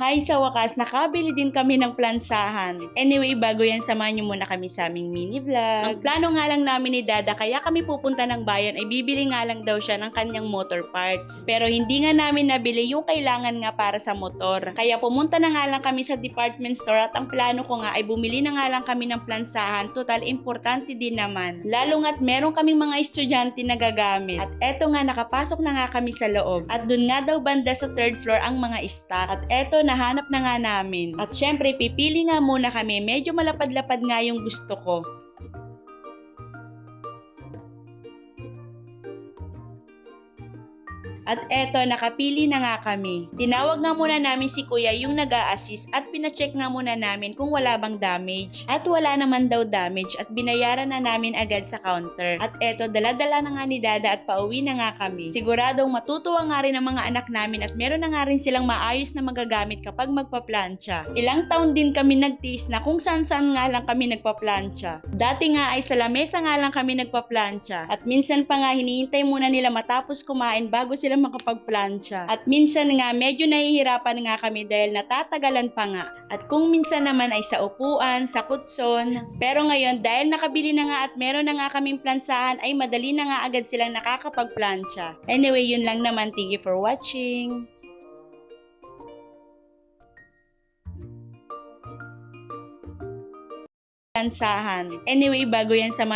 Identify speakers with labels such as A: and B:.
A: Hay sa wakas, nakabili din kami ng plansahan. Anyway, bago yan, samahan nyo muna kami sa aming mini vlog. Ang plano nga lang namin ni Dada, kaya kami pupunta ng bayan, ay bibili nga lang daw siya ng kanyang motor parts. Pero hindi nga namin nabili yung kailangan nga para sa motor. Kaya pumunta na nga lang kami sa department store at ang plano ko nga ay bumili na nga lang kami ng plansahan. Total, importante din naman. Lalo nga't meron kaming mga estudyante na gagamit. At eto nga, nakapasok na nga kami sa loob. At dun nga daw banda sa third floor ang mga stock. At eto, nahanap na nga namin. At syempre, pipili nga muna kami. Medyo malapad-lapad nga yung gusto ko. At eto, nakapili na nga kami. Tinawag nga muna namin si kuya yung nag assist at pinacheck nga muna namin kung wala bang damage. At wala naman daw damage at binayaran na namin agad sa counter. At eto, dala-dala na nga ni dada at pauwi na nga kami. Siguradong matutuwa nga rin ang mga anak namin at meron na nga rin silang maayos na magagamit kapag magpaplansya. Ilang taon din kami nagtiis na kung saan-saan nga lang kami nagpaplansya. Dati nga ay sa lamesa nga lang kami nagpaplansya. At minsan pa nga hinihintay muna nila matapos kumain bago sila makapagplansya. At minsan nga medyo nahihirapan nga kami dahil natatagalan pa nga. At kung minsan naman ay sa upuan, sa kutson. Pero ngayon dahil nakabili na nga at meron na nga kaming plansahan ay madali na nga agad silang nakakapagplansya. Anyway, yun lang naman. Thank you for watching. Plansahan. Anyway, bago yan sa mga